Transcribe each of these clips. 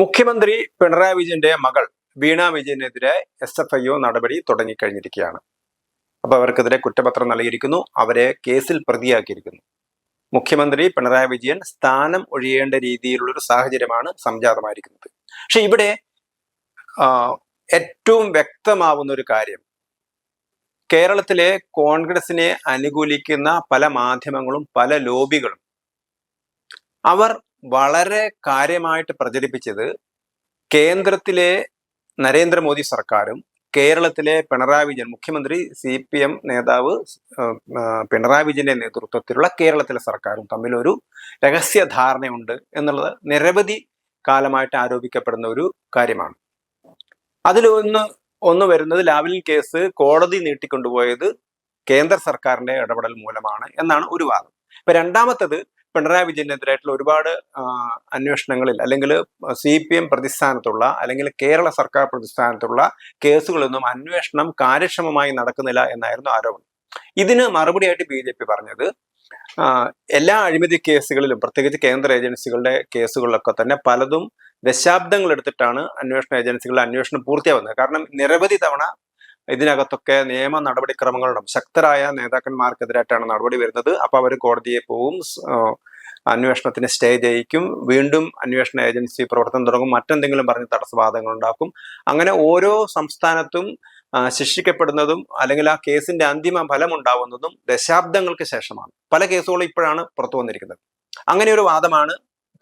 മുഖ്യമന്ത്രി പിണറായി വിജയന്റെ മകൾ വീണ വിജയനെതിരെ എസ് എഫ് ഐ ഒ നടപടി തുടങ്ങിക്കഴിഞ്ഞിരിക്കുകയാണ്. അപ്പൊ അവർക്കെതിരെ കുറ്റപത്രം നൽകിയിരിക്കുന്നു. അവരെ കേസിൽ പ്രതിയാക്കിയിരിക്കുന്നു. മുഖ്യമന്ത്രി പിണറായി വിജയൻ സ്ഥാനം ഒഴിയേണ്ട രീതിയിലുള്ള ഒരു സാഹചര്യമാണ് സംജാതമായിരിക്കുന്നത്. പക്ഷെ ഇവിടെ ഏറ്റവും വ്യക്തമാവുന്ന ഒരു കാര്യം കേരളത്തിലെ കോൺഗ്രസിനെ അനുകൂലിക്കുന്ന പല മാധ്യമങ്ങളും പല ലോബികളും അവർ വളരെ കാര്യമായിട്ട് പ്രചരിപ്പിച്ചത് കേന്ദ്രത്തിലെ നരേന്ദ്രമോദി സർക്കാരും കേരളത്തിലെ പിണറായി വിജയൻ മുഖ്യമന്ത്രി സി പി എം നേതാവ് പിണറായി വിജയന്റെ നേതൃത്വത്തിലുള്ള കേരളത്തിലെ സർക്കാരും തമ്മിലൊരു രഹസ്യ ധാരണയുണ്ട് എന്നുള്ളത് നിരവധി കാലമായിട്ട് ആരോപിക്കപ്പെടുന്ന ഒരു കാര്യമാണ്. അതിൽ ഒന്ന് ഒന്ന് വരുന്നത് ലാവലിൻ കേസ് കോടതി നീട്ടിക്കൊണ്ടുപോയത് കേന്ദ്ര സർക്കാരിന്റെ ഇടപെടൽ മൂലമാണ് എന്നാണ് ഒരു വാദം. ഇപ്പൊ രണ്ടാമത്തത് പിണറായി വിജയനെതിരായിട്ടുള്ള ഒരുപാട് അന്വേഷണങ്ങളിൽ അല്ലെങ്കിൽ സി പി എം പ്രതിസ്ഥാനത്തുള്ള അല്ലെങ്കിൽ കേരള സർക്കാർ പ്രതിസ്ഥാനത്തുള്ള കേസുകളൊന്നും അന്വേഷണം കാര്യക്ഷമമായി നടക്കുന്നില്ല എന്നായിരുന്നു ആരോപണം. ഇതിന് മറുപടിയായിട്ട് ബി ജെ പി പറഞ്ഞത് എല്ലാ അഴിമതി കേസുകളിലും പ്രത്യേകിച്ച് കേന്ദ്ര ഏജൻസികളുടെ കേസുകളിലൊക്കെ തന്നെ പലതും ദശാബ്ദങ്ങൾ എടുത്തിട്ടാണ് അന്വേഷണ ഏജൻസികളുടെ അന്വേഷണം പൂർത്തിയാവുന്നത്. കാരണം നിരവധി തവണ ഇതിനകത്തൊക്കെ നിയമ നടപടിക്രമങ്ങളുണ്ടാവും ശക്തരായ നേതാക്കന്മാർക്കെതിരായിട്ടാണ് നടപടി വരുന്നത്. അപ്പോൾ അവർ കോടതിയെ പോവും അന്വേഷണത്തിന് സ്റ്റേ ചെയ്യിക്കും. വീണ്ടും അന്വേഷണ ഏജൻസി പ്രവർത്തനം തുടങ്ങും. മറ്റെന്തെങ്കിലും പറഞ്ഞ് തടസ്സവാദങ്ങൾ ഉണ്ടാക്കും. അങ്ങനെ ഓരോ സംസ്ഥാനത്തും ശിക്ഷിക്കപ്പെടുന്നതും അല്ലെങ്കിൽ ആ കേസിന്റെ അന്തിമ ഫലം ഉണ്ടാവുന്നതും ദശാബ്ദങ്ങൾക്ക് ശേഷമാണ്. പല കേസുകളും ഇപ്പോഴാണ് പുറത്തു വന്നിരിക്കുന്നത്. അങ്ങനെ ഒരു വാദമാണ്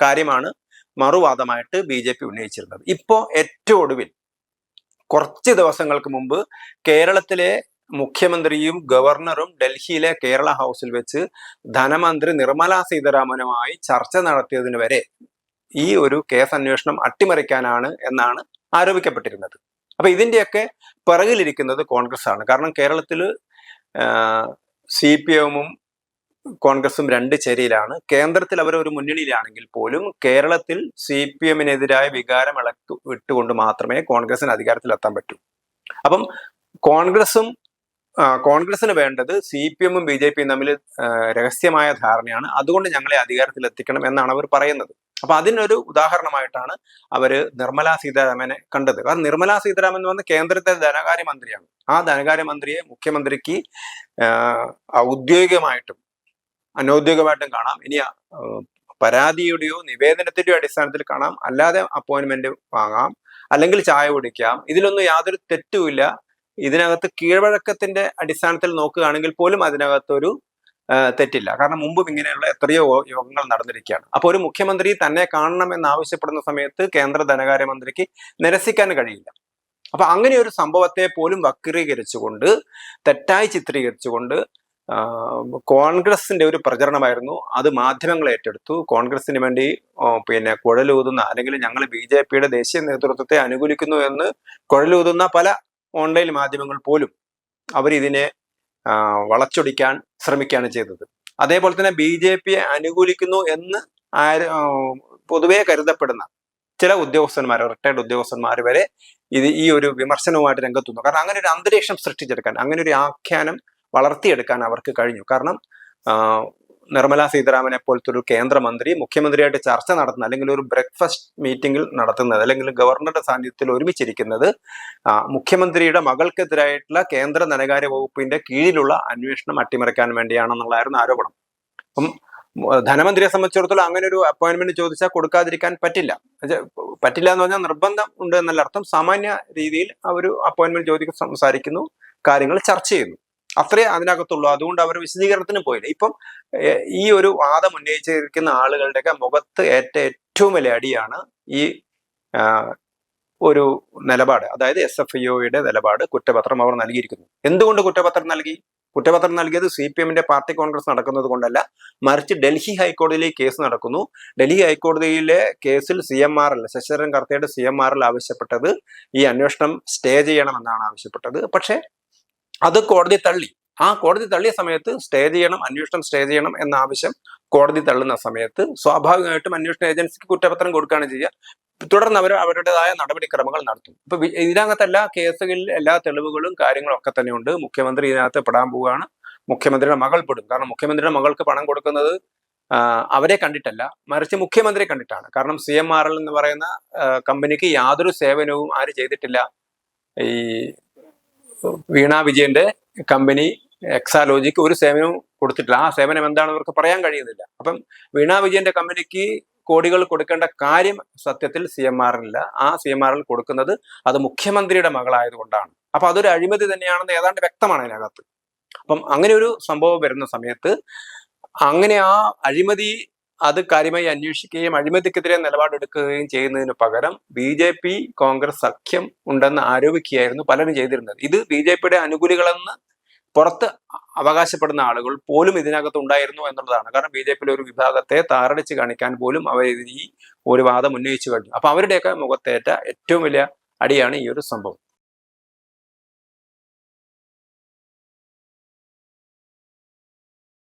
കാര്യമാണ് മറുവാദമായിട്ട് ബി ജെ പി ഉന്നയിച്ചിരുന്നത്. ഇപ്പോ ഏറ്റവും ഒടുവിൽ കുറച്ച് ദിവസങ്ങൾക്ക് മുമ്പ് കേരളത്തിലെ മുഖ്യമന്ത്രിയും ഗവർണറും ഡൽഹിയിലെ കേരള ഹൗസിൽ വെച്ച് ധനമന്ത്രി നിർമ്മല സീതാരാമനുമായി ചർച്ച നടത്തിയതിന് വരെ ഈ ഒരു കേസ് അന്വേഷണം അട്ടിമറിക്കാനാണ് എന്നാണ് ആരോപിക്കപ്പെട്ടിരുന്നത്. അപ്പൊ ഇതിന്റെയൊക്കെ പിറകിലിരിക്കുന്നത് കോൺഗ്രസ് ആണ് കാരണം കേരളത്തിൽ സി പി എമ്മും കോൺഗ്രസും രണ്ട് ചേരിയിലാണ്. കേന്ദ്രത്തിൽ അവർ ഒരു മുന്നണിയിലാണെങ്കിൽ പോലും കേരളത്തിൽ സി പി എമ്മിനെതിരായ വികാരം ഇളക്ക് വിട്ടുകൊണ്ട് മാത്രമേ കോൺഗ്രസിന് അധികാരത്തിലെത്താൻ പറ്റൂ. അപ്പം കോൺഗ്രസും കോൺഗ്രസിന് വേണ്ടത് സി പി എമ്മും ബി ജെ പിയും തമ്മിൽ രഹസ്യമായ ധാരണയാണ്. അതുകൊണ്ട് ഞങ്ങളെ അധികാരത്തിൽ എത്തിക്കണം എന്നാണ് അവർ പറയുന്നത്. അപ്പൊ അതിനൊരു ഉദാഹരണമായിട്ടാണ് അവർ നിർമ്മലാ സീതാരാമനെ കണ്ടത്. കാരണം നിർമ്മലാ സീതാരാമൻ എന്ന് പറഞ്ഞ കേന്ദ്രത്തെ ധനകാര്യമന്ത്രിയാണ്. ആ ധനകാര്യമന്ത്രിയെ മുഖ്യമന്ത്രിക്ക് ഔദ്യോഗികമായിട്ടും അനൗദ്യോഗികമായിട്ടും കാണാം. ഇനി പരാതിയുടെയോ നിവേദനത്തിന്റെയോ അടിസ്ഥാനത്തിൽ കാണാം. അല്ലാതെ അപ്പോയിന്റ്മെന്റ് വാങ്ങാം. അല്ലെങ്കിൽ ചായ കുടിക്കാം. ഇതിലൊന്നും യാതൊരു തെറ്റുമില്ല. ഇതിനകത്ത് കീഴ്വഴക്കത്തിന്റെ അടിസ്ഥാനത്തിൽ നോക്കുകയാണെങ്കിൽ പോലും അതിനകത്തൊരു തെറ്റില്ല. കാരണം മുമ്പും ഇങ്ങനെയുള്ള എത്രയോ യോഗങ്ങൾ നടന്നിരിക്കുകയാണ്. അപ്പോൾ ഒരു മുഖ്യമന്ത്രി തന്നെ കാണണം എന്ന് ആവശ്യപ്പെടുന്ന സമയത്ത് കേന്ദ്ര ധനകാര്യമന്ത്രിക്ക് നിരസിക്കാൻ കഴിയില്ല. അപ്പൊ അങ്ങനെ ഒരു സംഭവത്തെ പോലും വക്രീകരിച്ചുകൊണ്ട് തെറ്റായി ചിത്രീകരിച്ചുകൊണ്ട് കോൺഗ്രസിന്റെ ഒരു പ്രചരണമായിരുന്നു. അത് മാധ്യമങ്ങൾ ഏറ്റെടുത്തു. കോൺഗ്രസിന് വേണ്ടി പിന്നെ കുഴലൂതുന്ന അല്ലെങ്കിൽ ഞങ്ങൾ ബി ജെ പിയുടെ ദേശീയ നേതൃത്വത്തെ അനുകൂലിക്കുന്നു എന്ന് കുഴലൂതുന്ന പല ഓൺലൈൻ മാധ്യമങ്ങൾ പോലും അവരിതിനെ വളച്ചൊടിക്കാൻ ശ്രമിക്കുകയാണ് ചെയ്തത്. അതേപോലെ തന്നെ ബി ജെ പിയെ അനുകൂലിക്കുന്നു എന്ന് ആര് പൊതുവേ കരുതപ്പെടുന്ന ചില ഉദ്യോഗസ്ഥന്മാർ റിട്ടയർഡ് ഉദ്യോഗസ്ഥന്മാർ വരെ ഇത് ഈ ഒരു വിമർശനവുമായിട്ട് രംഗത്തുന്നു കാരണം അങ്ങനെ ഒരു അന്തരീക്ഷം സൃഷ്ടിച്ചെടുക്കാൻ അങ്ങനെ ഒരു ആഖ്യാനം വളർത്തിയെടുക്കാൻ അവർക്ക് കഴിഞ്ഞു. കാരണം നിർമ്മല സീതാരാമനെ പോലത്തെ ഒരു കേന്ദ്രമന്ത്രി മുഖ്യമന്ത്രിയായിട്ട് ചർച്ച നടത്തുന്നത് അല്ലെങ്കിൽ ഒരു ബ്രേക്ക്ഫാസ്റ്റ് മീറ്റിംഗിൽ നടത്തുന്നത് അല്ലെങ്കിൽ ഗവർണറുടെ സാന്നിധ്യത്തിൽ ഒരുമിച്ചിരിക്കുന്നത് മുഖ്യമന്ത്രിയുടെ മകൾക്കെതിരായിട്ടുള്ള കേന്ദ്ര ധനകാര്യ വകുപ്പിന്റെ കീഴിലുള്ള അന്വേഷണം അട്ടിമറിക്കാൻ വേണ്ടിയാണെന്നുള്ളതായിരുന്നു ആരോപണം. അപ്പം ധനമന്ത്രിയെ സംബന്ധിച്ചിടത്തോളം അങ്ങനെ ഒരു അപ്പോയിന്റ്മെന്റ് ചോദിച്ചാൽ കൊടുക്കാതിരിക്കാൻ പറ്റില്ല. പറ്റില്ല എന്ന് പറഞ്ഞാൽ നിർബന്ധം ഉണ്ട് എന്നല്ല അർത്ഥം. സാമാന്യ രീതിയിൽ അവർ അപ്പോയിന്റ്മെന്റ് ചോദിക്കും സംസാരിക്കുന്നു കാര്യങ്ങൾ ചർച്ച ചെയ്യുന്നു. അത്രേ അതിനകത്തുള്ളൂ. അതുകൊണ്ട് അവർ വിശദീകരണത്തിന് പോയില്ല. ഇപ്പം ഈ ഒരു വാദം ഉന്നയിച്ചിരിക്കുന്ന ആളുകളുടെയൊക്കെ മുഖത്ത് ഏറ്റ ഏറ്റവും വലിയ അടിയാണ് ഈ ഒരു നിലപാട്. അതായത് എസ് എഫ് ഐഒയുടെ നിലപാട് കുറ്റപത്രം അവർ നൽകിയിരിക്കുന്നു. എന്തുകൊണ്ട് കുറ്റപത്രം നൽകി? കുറ്റപത്രം നൽകിയത് സി പി എമ്മിന്റെ പാർട്ടി കോൺഗ്രസ് നടക്കുന്നത് കൊണ്ടല്ല. മറിച്ച് ഡൽഹി ഹൈക്കോടതിയിലെ കേസ് നടക്കുന്നു. ഡൽഹി ഹൈക്കോടതിയിലെ കേസിൽ C M R L Sasidharan കർത്തയുടെ C M R L ആവശ്യപ്പെട്ടത്. ഈ അന്വേഷണം സ്റ്റേ ചെയ്യണമെന്നാണ് ആവശ്യപ്പെട്ടത്. പക്ഷേ അത് കോടതി തള്ളി. ആ കോടതി തള്ളിയ സമയത്ത് സ്റ്റേ ചെയ്യണം അന്വേഷണം സ്റ്റേ ചെയ്യണം എന്ന ആവശ്യം കോടതി തള്ളുന്ന സമയത്ത് സ്വാഭാവികമായിട്ടും അന്വേഷണ ഏജൻസിക്ക് കുറ്റപത്രം കൊടുക്കുകയാണ് ചെയ്യുക. തുടർന്ന് അവർ അവരുടേതായ നടപടിക്രമങ്ങൾ നടത്തും. ഇപ്പൊ ഇതിനകത്ത് എല്ലാ കേസുകളിൽ എല്ലാ തെളിവുകളും കാര്യങ്ങളും ഒക്കെ തന്നെയുണ്ട് മുഖ്യമന്ത്രി ഇതിനകത്ത് പെടാൻ പോവുകയാണ്. മുഖ്യമന്ത്രിയുടെ മകൾ പെടും. കാരണം മുഖ്യമന്ത്രിയുടെ മകൾക്ക് പണം കൊടുക്കുന്നത് അവരെ കണ്ടിട്ടല്ല. മറിച്ച് മുഖ്യമന്ത്രിയെ കണ്ടിട്ടാണ്. കാരണം സി എം ആർ എൽ എന്ന് പറയുന്ന കമ്പനിക്ക് യാതൊരു സേവനവും ആര് ചെയ്തിട്ടില്ല. ഈ വീണ വിജയന്റെ കമ്പനി എക്സാലോജിക്ക് ഒരു സേവനവും കൊടുത്തിട്ടില്ല. ആ സേവനം എന്താണെന്ന് അവർക്ക് പറയാൻ കഴിയുന്നില്ല. അപ്പം വീണ വിജയന്റെ കമ്പനിക്ക് കോടികൾ കൊടുക്കേണ്ട കാര്യം സത്യത്തിൽ സി എം ആറിനില്ല ആ സി എം ആറിൽ കൊടുക്കുന്നത് അത് മുഖ്യമന്ത്രിയുടെ മകളായതുകൊണ്ടാണ്. അപ്പൊ അതൊരു അഴിമതി തന്നെയാണെന്ന് ഏതാണ്ട് വ്യക്തമാണ് അതിനകത്ത്. അപ്പം അങ്ങനെ ഒരു സംഭവം വരുന്ന സമയത്ത് അങ്ങനെ ആ അഴിമതി അത് കാര്യമായി അന്വേഷിക്കുകയും അഴിമതിക്കെതിരെ നിലപാടെടുക്കുകയും ചെയ്യുന്നതിന് പകരം ബി ജെ പി കോൺഗ്രസ് സഖ്യം ഉണ്ടെന്ന് ആരോപിക്കുകയായിരുന്നു പലരും ചെയ്തിരുന്നത്. ഇത് ബി ജെ പിയുടെ അനുകൂലികളെന്ന് പുറത്ത് അവകാശപ്പെടുന്ന ആളുകൾ പോലും ഇതിനകത്ത് ഉണ്ടായിരുന്നു എന്നുള്ളതാണ്. കാരണം ബി ജെ പിയിലെ ഒരു വിഭാഗത്തെ താറടിച്ച് കാണിക്കാൻ പോലും അവർ ഈ ഒരു വാദം ഉന്നയിച്ചു കഴിഞ്ഞു. അപ്പൊ അവരുടെയൊക്കെ മുഖത്തേറ്റ ഏറ്റവും വലിയ അടിയാണ് ഈ ഒരു സംഭവം.